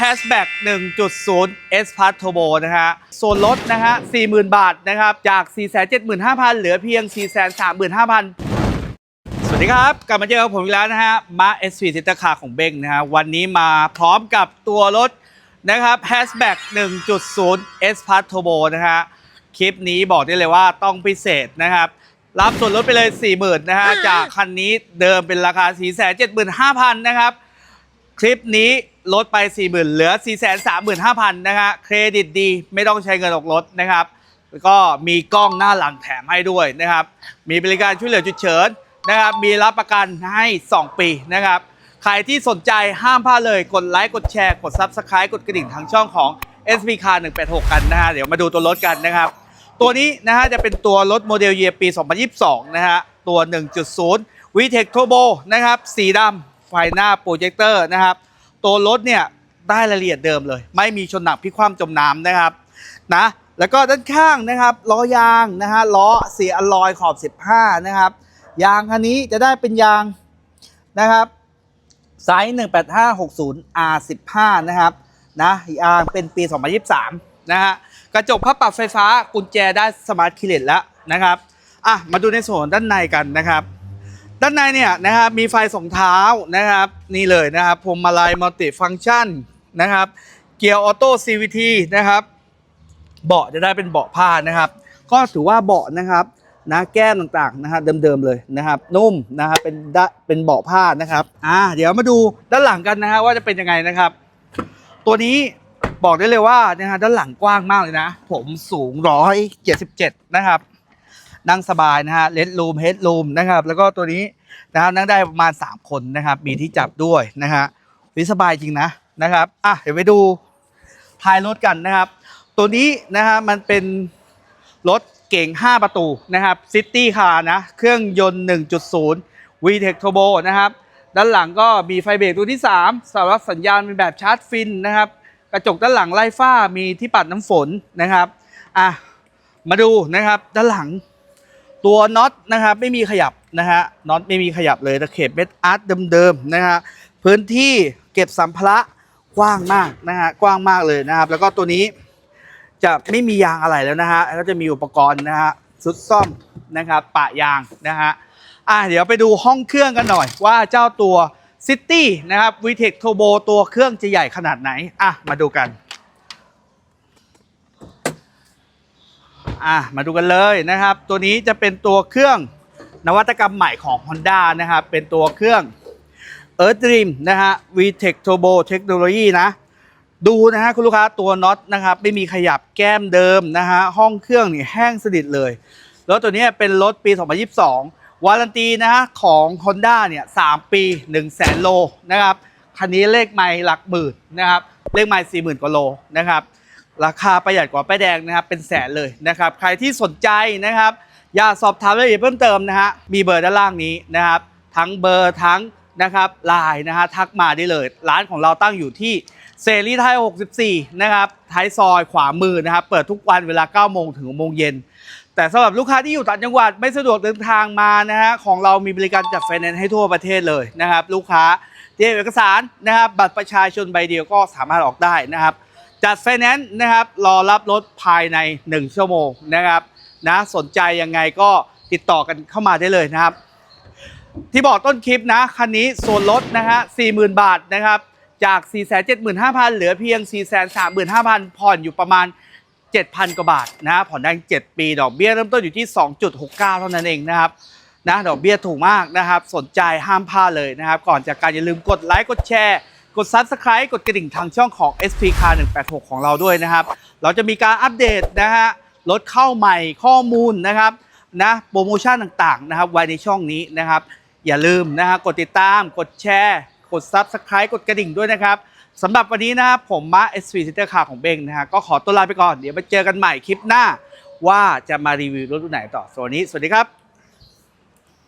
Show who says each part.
Speaker 1: Hatchback 1.0 S Plus Turbo นะฮะ ส่วนลดนะฮะ 40,000 บาทนะครับ จาก 475,000 เหลือเพียง 435,000 สวัสดีครับ กลับมาเจอกับผมอีกแล้วนะฮะ มา SV ซิตเตอร์คาของเบงนะฮะ วันนี้มาพร้อมกับตัวรถนะครับ Hatchback 1.0 S Plus Turbo นะฮะ คลิปนี้บอกได้เลยว่าต้องพิเศษนะครับ รับส่วนลดไปเลย 40,000 นะฮะ จากคันนี้เดิมเป็นราคา 475,000 นะครับ คลิปนี้ลดไป 40,000 เหลือ 435,000 นะฮะเครดิตดีไม่ต้องใช้เงินออกรถนะครับแล้วก็มีกล้องหน้าหลังแถมให้ด้วยนะครับ มีบริการช่วยเหลือฉุกเฉินนะครับ มีรับประกันให้ 2 ปีนะครับ ใครที่สนใจห้ามพลาดเลยกดไลค์กดแชร์กด Subscribe กดกระดิ่งทางช่องของ SB Car 186 กันนะฮะเดี๋ยวมาดูตัวรถกันนะครับ ตัวนี้นะฮะจะเป็นตัวรถโมเดลเยียปี 2022 นะฮะตัว 1.0 VTEC Turbo นะครับสีดำ ไฟหน้าโปรเจคเตอร์นะครับตัวรถเนี่ยได้รายละเอียดเดิมเลย ไม่มีชนหนักพิคว่ำจมน้ำนะครับนะแล้วก็ด้านข้างนะครับล้อยางนะฮะล้อสีอลอยขอบ 15 นะครับ ยางคันนี้จะได้เป็นยางนะครับไซส์18560 R15 นะครับนะยางเป็นปี 2023 นะฮะกระจกพับปรับไฟฟ้ากุญแจได้สมาร์ทคีเลสแล้วนะครับอะมาดูในส่วนด้านในกันนะครับ ด้านในเนี่ยนะครับมีไฟสองเท้านะครับนี่เลยนะครับพวงมาลัยมัลติฟังก์ชันนะครับ เกียร์ออโต้ CVT นะครับ เบาะจะได้เป็นเบาะผ้านะครับ ก็ถือว่าเบาะนะครับนะแก้มต่างๆนะฮะเดิมๆเลยนะครับ นุ่มนะครับเป็นดะเป็นเบาะผ้านะครับอ่าเดี๋ยวมาดูด้านหลังกันนะฮะว่าจะเป็นยังไงนะครับ ตัวนี้บอกได้เลยว่านะฮะด้านหลังกว้างมากเลยนะ ผมสูงร้อยเจ็ดสิบเจ็ดนะครับ นั่งสบายนะฮะเลดรูมเฮดรูมนะครับ แล้วก็ตัวนี้นะครับนั่งได้ประมาณ 3 คนนะครับ มีที่จับด้วยนะฮะวิสบายจริงนะนะครับอะเดี๋ยวไปดูท้ายรถกันนะครับ ตัวนี้นะฮะมันเป็นรถเก่ง 5 ประตูนะครับซิตี้คาร์นะเครื่องยนต์ 1.0 VTEC Turbo นะครับ ด้านหลังก็มีไฟเบรกตัวที่ 3สำหรับสัญญาณเป็นแบบชาร์จฟินนะครับ กระจกด้านหลังไล่ฝ้ามีที่ปัดน้ำฝนนะครับอะมาดูนะครับด้านหลัง ตัวน็อตนะครับไม่มีขยับนะฮะน็อตไม่มีขยับเลยตะเข็บเม็ดอาร์ตเดิมๆนะฮะพื้นที่เก็บสัมภาระกว้างมากนะฮะกว้างมากเลยนะครับ แล้วก็ตัวนี้จะไม่มียางอะไรแล้วนะฮะก็จะมีอุปกรณ์นะฮะชุดซ่อมนะครับปะยางนะฮะอะเดี๋ยวไปดูห้องเครื่องกันหน่อยว่าเจ้าตัว City นะครับ VTEC Turbo ตัวเครื่องจะใหญ่ขนาดไหนอะมาดูกัน อะมาดูกันเลยนะครับ ตัวนี้จะเป็นตัวเครื่องนวัตกรรมใหม่ของ Honda นะครับ เป็นตัวเครื่อง Earth Dream นะฮะ VTEC Turbo Technology นะ ดูนะฮะคุณลูกค้าตัวน็อตนะครับ ไม่มีขยับแก้มเดิมนะฮะ ห้องเครื่องนี่แห้งสนิทเลยแล้วตัวนี้เป็นรถปี 2022 วารันตีนะฮะของ Honda เนี่ย3ปี 1 0 0 0 0แสนโลนะครับ คันนี้เลขไม่หลักหมื่นนะครับ เลขไม่สี่หมื่นกว่าโลนะครับ ราคาประหยัดกว่าป้ายแดงนะครับเป็นแสนเลยนะครับ ใครที่สนใจนะครับ อยากสอบถามรายละเอียดเพิ่มเติมนะฮะมีเบอร์ด้านล่างนี้นะครับ ทั้งเบอร์ทั้งนะครับไลน์นะฮะทักมาได้เลย ร้านของเราตั้งอยู่ที่เซรีไทย 64 นะครับท้ายซอยขวามือนะครับ เปิดทุกวันเวลา 9 โมงถึงโมงเย็น แต่สำหรับลูกค้าที่อยู่ต่างจังหวัดไม่สะดวกเดินทางมานะฮะของเรามีบริการจัดไฟแนนซ์ให้ทั่วประเทศเลยนะครับ ลูกค้าเตรียมเอกสารนะครับ บัตรประชาชนใบเดียวก็สามารถออกได้นะครับ จัดไฟแนนซ์นะครับรอรับรถภายใน 1 ชั่วโมงนะครับนะสนใจยังไงก็ติดต่อกันเข้ามาได้เลยนะครับ ที่บอกต้นคลิปนะคันนี้ส่วนลดนะฮะ40,000 บาทนะครับจาก 475,000 เหลือเพียง 435,000 ผ่อนอยู่ประมาณ 7,000 กว่าบาทนะผ่อนได้ 7 ปี ดอกเบี้ยเริ่มต้นอยู่ที่ 2.69 เท่านั้นเองนะครับนะดอกเบี้ยถูกมากนะครับ สนใจห้ามพลาดเลยนะครับ ก่อนจากการอย่าลืมกดไลค์กดแชร์ กด Subscribe กดกระดิ่งทางช่องของ SP Car 186 ของเราด้วยนะครับ เราจะมีการอัปเดตนะฮะรถเข้าใหม่ข้อมูลนะครับนะโปรโมชั่นต่างๆนะครับไว้ในช่องนี้นะครับ อย่าลืมนะฮะกดติดตามกดแชร์ กด Subscribe กดกระดิ่งด้วยนะครับสำหรับวันนี้นะครับผมมา SV Center Car ของเบงนะฮะก็ขอตัวลาไปก่อนเดี๋ยวมาเจอกันใหม่คลิปหน้า ว่าจะมารีวิวรถรุ่นไหนต่อสวัสดีสวัสดีครับ